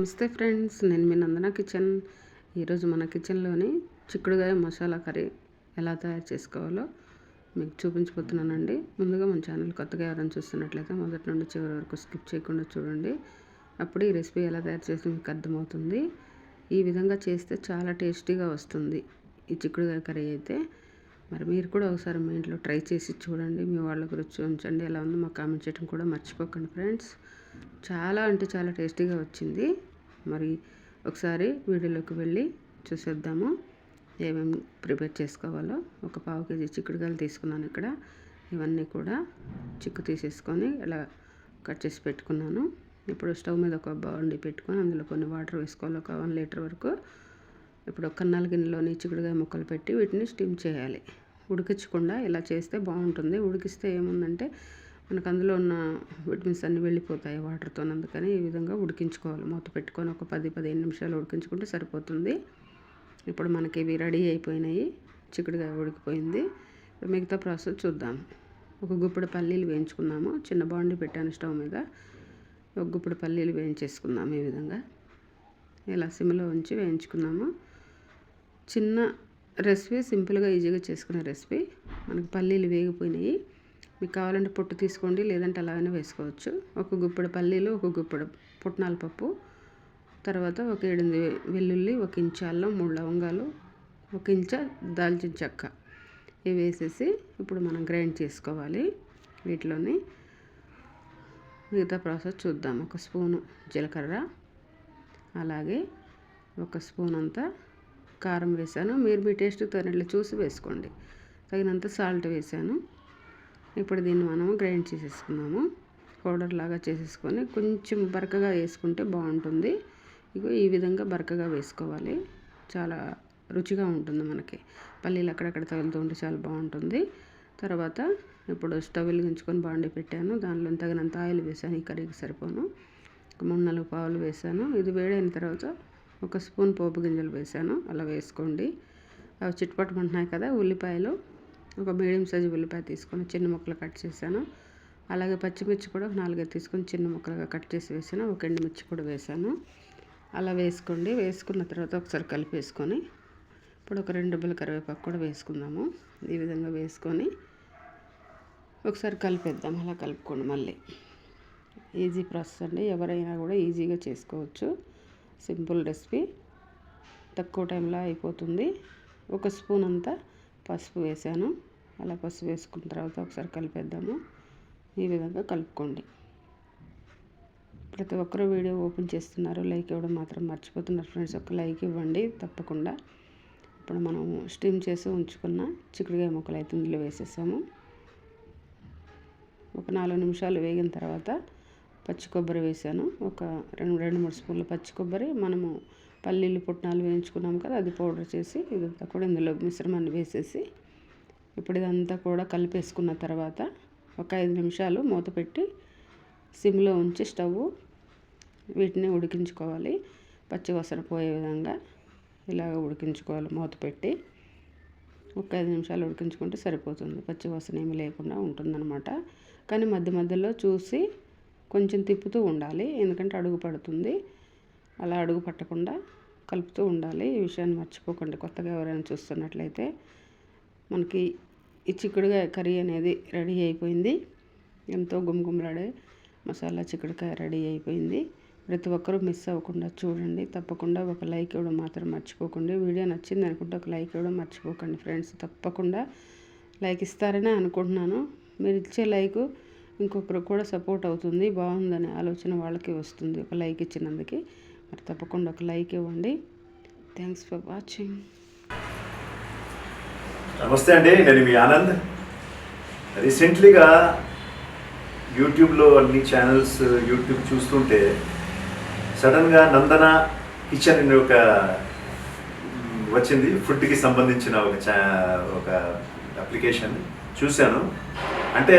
నమస్తే ఫ్రెండ్స్ నేను మీ నందన కిచెన్. ఈరోజు మన కిచెన్లోని చిక్కుడుగాయ మసాలా కర్రీ ఎలా తయారు చేసుకోవాలో మీకు చూపించబోతున్నానండి. ముందుగా మన ఛానల్ కొత్తగా ఎవరైనా చూస్తున్నట్లయితే మొదటి నుండి చివరి వరకు స్కిప్ చేయకుండా చూడండి. అప్పుడు ఈ రెసిపీ ఎలా తయారు చేస్తే మీకు అర్థమవుతుంది. ఈ విధంగా చేస్తే చాలా టేస్టీగా వస్తుంది. ఈ చిక్కుడుగాయ కర్రీ అయితే మరి మీరు కూడా ఒకసారి మీ ఇంట్లో ట్రై చేసి చూడండి మీ వాళ్ళకి రుచి ఉంచండి ఎలా ఉందో మాకు కామెంట్ చేయడం కూడా మర్చిపోకండి ఫ్రెండ్స్. చాలా అంటే చాలా టేస్టీగా వచ్చింది. మరి ఒకసారి వీడియోలోకి వెళ్ళి చూసేద్దాము ఏమేమి ప్రిపేర్ చేసుకోవాలో. ఒక పావు కేజీ చిక్కుడుకాయలు తీసుకున్నాను ఇక్కడ. ఇవన్నీ కూడా చిక్కు తీసేసుకొని ఇలా కట్ చేసి పెట్టుకున్నాను. ఇప్పుడు స్టవ్ మీద ఒక బౌండీ పెట్టుకొని అందులో కొన్ని వాటర్ వేసుకోవాలి ఒక వన్ లీటర్ వరకు. ఇప్పుడు ఒక కన్నాల గిన్నెలోని చిక్కుడుకాయ ముక్కలు పెట్టి వీటిని స్టీమ్ చేయాలి. ఉడికించకుండా ఇలా చేస్తే బాగుంటుంది. ఉడికిస్తే ఏముందంటే మనకు అందులో ఉన్న విటమిన్స్ అన్నీ వెళ్ళిపోతాయి వాటర్తో అందుకని ఈ విధంగా ఉడికించుకోవాలి. మూత పెట్టుకొని ఒక పది పదిహేను నిమిషాలు ఉడికించుకుంటే సరిపోతుంది. ఇప్పుడు మనకి ఇవి రెడీ అయిపోయినాయి. చిక్కుడుగా ఉడికిపోయింది. ఇప్పుడు మిగతా ప్రాసెస్ చూద్దాం. ఒక గుప్పెడు పల్లీలు వేయించుకున్నాము చిన్న బాండి పెట్టాను స్టవ్ మీద. ఒక గుప్పెడు పల్లీలు వేయించేసుకుందాము ఈ విధంగా. ఇలా సిమ్లో ఉంచి వేయించుకున్నాము చిన్న రెసిపీ సింపుల్గా ఈజీగా చేసుకునే రెసిపీ. మనకి పల్లీలు వేగిపోయినాయి. మీకు కావాలంటే పొట్టు తీసుకోండి లేదంటే అలాగనే వేసుకోవచ్చు. ఒక గుప్పెడు పల్లీలు ఒక గుప్పెడు పుట్నాల పప్పు. తర్వాత ఒక ఏడెనిమిది వెల్లుల్లి ఒక ఇంచు అల్లం మూడు లవంగాలు ఒక ఇంచ దాల్చిన చెక్క. ఇవి వేసేసి ఇప్పుడు మనం గ్రైండ్ చేసుకోవాలి వీటిలోని. మిగతా ప్రాసెస్ చూద్దాం. ఒక స్పూను జీలకర్ర అలాగే ఒక స్పూన్ అంతా కారం వేసాను మీరు మీ టేస్ట్ తగినట్లు చూసి వేసుకోండి. తగినంత సాల్ట్ వేసాను ఇప్పుడు దీన్ని మనము గ్రైండ్ చేసేసుకున్నాము పౌడర్ లాగా చేసేసుకొని కొంచెం బరకగా వేసుకుంటే బాగుంటుంది. ఇగో ఈ విధంగా బరకగా వేసుకోవాలి. చాలా రుచిగా ఉంటుంది మనకి. పల్లీలు అక్కడక్కడ తగులుతూ ఉంటే చాలా బాగుంటుంది. తర్వాత ఇప్పుడు స్టవ్ వెలిగించుకొని బాండి పెట్టాను. దానిలో తగినంత ఆయిల్ వేసాను ఈ కర్రీకి సరిపోను. ఒక మూడు నాలుగు పావులు వేసాను ఇది వేడైన తర్వాత ఒక స్పూన్ పోపు గింజలు వేసాను. అలా వేసుకోండి. అవి చిట్టుపట్టుకుంటున్నాయి కదా ఉల్లిపాయలు. ఒక మీడియం సైజు ఉల్లిపాయ తీసుకొని చిన్న ముక్కలు కట్ చేశాను. అలాగే పచ్చిమిర్చి కూడా ఒక నాలుగైదు తీసుకొని చిన్న ముక్కలుగా కట్ చేసి వేసాను. ఒక ఎండుమిర్చి కూడా వేసాను. అలా వేసుకోండి. వేసుకున్న తర్వాత ఒకసారి కలిపేసుకొని ఇప్పుడు ఒక రెండు డబ్బుల కరివేపాకు కూడా వేసుకుందాము. ఈ విధంగా వేసుకొని ఒకసారి కలిపేద్దాం. అలా కలుపుకోండి మళ్ళీ. ఈజీ ప్రాసెస్ అండి. ఎవరైనా కూడా ఈజీగా చేసుకోవచ్చు. Simple recipe. తక్కువ టైంలో అయిపోతుంది. ఒక స్పూన్ అంతా పసుపు వేసాను. అలా పసుపు వేసుకున్న తర్వాత ఒకసారి కలిపేద్దాము. ఈ విధంగా కలుపుకోండి. ప్రతి ఒక్కరు వీడియో ఓపెన్ చేస్తున్నారు. లైక్ ఇవ్వడం మాత్రం మర్చిపోతున్నారు. ఫ్రెండ్స్ ఒక లైక్ ఇవ్వండి. తప్పకుండా. ఇప్పుడు మనం స్టీమ్ చేసి ఉంచుకున్న చిక్కుడుకాయ ముక్కలు అయితే ఇందులో వేసేసాము. ఒక నాలుగు నిమిషాలు వేగిన తర్వాత పచ్చి కొబ్బరి వేసాను. ఒక రెండు రెండు మూడు స్పూన్ల పచ్చి కొబ్బరి. మనము పల్లీలు పుట్నాలు వేయించుకున్నాం కదా అది పౌడర్ చేసి ఇదంతా కూడా ఇందులో మిశ్రమాన్ని వేసేసి ఇప్పుడు ఇదంతా కూడా కలిపేసుకున్న తర్వాత ఒక ఐదు నిమిషాలు మూత పెట్టి సిమ్లో ఉంచి స్టవ్ వీటిని ఉడికించుకోవాలి. పచ్చి వసన పోయే విధంగా ఇలాగ ఉడికించుకోవాలి మూత పెట్టి. ఒక ఐదు నిమిషాలు ఉడికించుకుంటే సరిపోతుంది. పచ్చివాసన ఏమి లేకుండా ఉంటుందన్నమాట. కానీ మధ్య మధ్యలో చూసి కొంచెం తిప్పుతూ ఉండాలి. ఎందుకంటే అడుగు పడుతుంది. అలా అడుగు పట్టకుండా కలుపుతూ ఉండాలి. ఈ విషయాన్ని మర్చిపోకండి. కొత్తగా ఎవరైనా చూస్తున్నట్లయితే మనకి ఈ చిక్కుడుగా కర్రీ అనేది రెడీ అయిపోయింది. ఎంతో గుమగుమలాడే మసాలా చిక్కుడుకాయ రెడీ అయిపోయింది. ప్రతి ఒక్కరూ మిస్ అవ్వకుండా చూడండి. తప్పకుండా ఒక లైక్ ఇవ్వడం మాత్రం మర్చిపోకండి. వీడియో నచ్చింది అనుకుంటే ఒక లైక్ ఇవ్వడం మర్చిపోకండి. ఫ్రెండ్స్ తప్పకుండా లైక్ ఇస్తారని అనుకుంటున్నాను. మీరు ఇచ్చే లైక్ ఇంకొకరు కూడా సపోర్ట్ అవుతుంది. బాగుందనే ఆలోచన వాళ్ళకి వస్తుంది. ఒక లైక్ ఇచ్చినందుకు. మరి తప్పకుండా ఒక లైక్ ఇవ్వండి. థ్యాంక్స్ ఫర్ వాచింగ్ నమస్తే అండి. నేను మీ ఆనంద్. రీసెంట్లీగా యూట్యూబ్లో అన్ని ఛానల్స్ యూట్యూబ్ చూస్తుంటే సడన్గా నందన కిచెన్ అనే ఒక వచ్చింది. ఫుడ్కి సంబంధించిన ఒక ఛా ఒక అప్లికేషన్ చూశాను. అంటే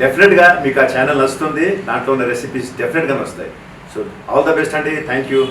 డెఫినెట్గా మీకు ఆ ఛానల్ వస్తుంది దాంట్లో ఉన్న రెసిపీస్ డెఫినెట్గా వస్తాయి. సో ఆల్ ద బెస్ట్ అండి. Thank you